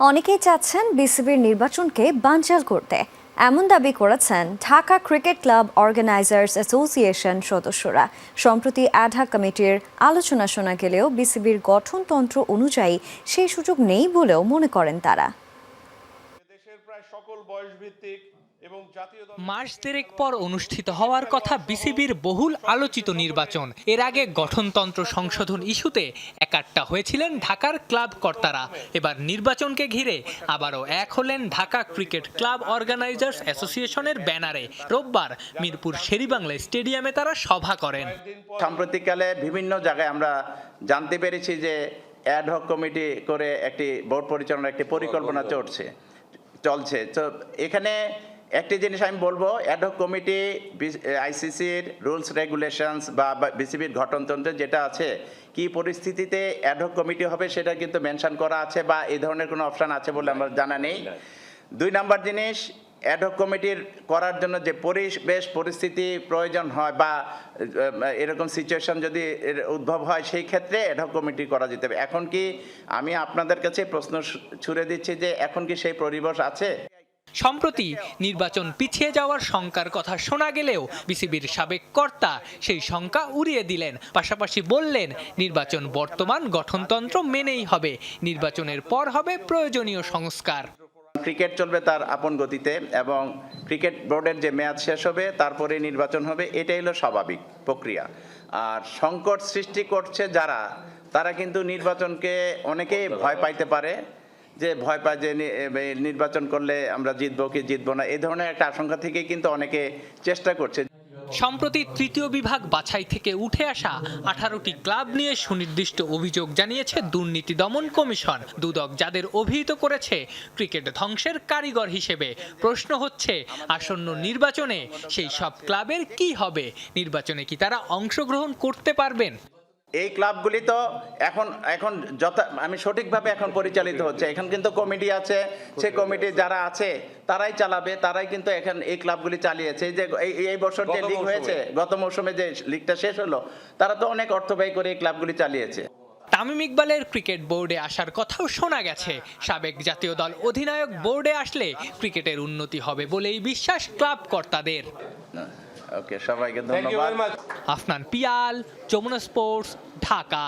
অনেকেই চাচ্ছেন বিসিবির নির্বাচনকে বানচাল করতে। এমন দাবি করেছেন Dhaka cricket club organisers association সদস্যরা। সম্প্রতি অ্যাঢা কমিটির আলোচনা শোনা গেলেও বিসিবির গঠনতন্ত্র অনুযায়ী সেই সুযোগ নেই বলেও মনে করেন তারা। দেশের প্রায় সকল বয়স মাস দেড়েক পর অনুষ্ঠিত হওয়ার কথা বিসিবির বহুল আলোচিত নির্বাচন। এর আগে গঠনতন্ত্র সংশোধন ইস্যুতে একাট্টা হয়েছিলেন ঢাকার ক্লাব কর্তারা। এবার নির্বাচনকে ঘিরে আবারও এক হলেন ঢাকা ক্রিকেট ক্লাব অর্গানাইজার্স অ্যাসোসিয়েশনের ব্যানারে। রোববার মিরপুর শেরিবাংলা স্টেডিয়ামে তারা সভা করেন। সাম্প্রতিককালে বিভিন্ন জায়গায় আমরা জানতে পেরেছি যে অ্যাডহক কমিটি করে একটি বোর্ড পরিচালনার একটি পরিকল্পনা চলছে চলছে। তো এখানে একটি জিনিস আমি বলব অ্যাডহক কমিটি আইসিসির রুলস রেগুলেশনস বা বিসিবির গঠনতন্ত্রে যেটা আছে কি পরিস্থিতিতে অ্যাডহক কমিটি হবে সেটা কিন্তু মেনশন করা আছে বা এই ধরনের কোনো অপশন আছে বলে আমার জানা নেই। দুই নাম্বার জিনিস অ্যাডহক কমিটির করার জন্য যে পরিবেশ পরিস্থিতি প্রয়োজন হয় বা এরকম সিচুয়েশন যদি উদ্ভব হয় সেই ক্ষেত্রে অ্যাডহক কমিটি করা যেতে হবে। এখন কি আমি আপনাদের কাছে প্রশ্ন ছুড়ে দিচ্ছি যে এখন কি সেই পরিবেশ আছে? সম্প্রতি নির্বাচন পিছিয়ে যাওয়ার শঙ্কার কথা শোনা গেলেও বিসিবির সাবেক কর্তা সেই শঙ্কা উড়িয়ে দিলেন। পাশাপাশি বললেন, নির্বাচন বর্তমান গঠনতন্ত্র মেনেই হবে। নির্বাচনের পর হবে প্রয়োজনীয় সংস্কার। ক্রিকেট চলবে তার আপন গতিতে এবং ক্রিকেট বোর্ডের যে মেয়াদ শেষ হবে, তারপরে নির্বাচন হবে, এটাই হলো স্বাভাবিক প্রক্রিয়া। আর সংকট সৃষ্টি করছে যারা, তারা কিন্তু নির্বাচনকে অনেকেই ভয় পাইতে পারে। যে ভয় পায় যে নির্বাচন করলে আমরা জিতবো কি জিতবো না এই ধরনের একটা আশঙ্কা থেকে কিন্তু অনেকে চেষ্টা করছে। সম্প্রতি তৃতীয় বিভাগ বাছাই থেকে উঠে আসা আঠারোটি ক্লাব নিয়ে সুনির্দিষ্ট অভিযোগ জানিয়েছে দুর্নীতি দমন কমিশন। দুদক যাদের অভিহিত করেছে ক্রিকেট ধ্বংসের কারিগর হিসেবে। প্রশ্ন হচ্ছে, আসন্ন নির্বাচনে সেই সব ক্লাবের কি হবে? নির্বাচনে কি তারা অংশগ্রহণ করতে পারবেন? এই ক্লাবগুলি তো এখন এখন যথা আমি সঠিকভাবে এখন পরিচালিত হচ্ছে। এখন কিন্তু কমিটি আছে সে কমিটি যারা আছে তারাই চালাবে তারাই কিন্তু এখন এই ক্লাবগুলি চালিয়েছে। এই যে এই এই বছর যে লিগ হয়েছে গত মৌসুমে যে লিগটা শেষ হলো তারা তো অনেক অর্থ ব্যয় করে এই ক্লাবগুলি চালিয়েছে। তামিম ইকবালের ক্রিকেট বোর্ডে আসার কথাও শোনা গেছে। সাবেক জাতীয় দল অধিনায়ক বোর্ডে আসলে ক্রিকেটের উন্নতি হবে বলেই বিশ্বাস ক্লাব কর্তাদের। ওকে সবাইকে থ্যাংক ইউ ধন্যবাদ। আফনান পিয়াল যমুনা স্পোর্টস ঢাকা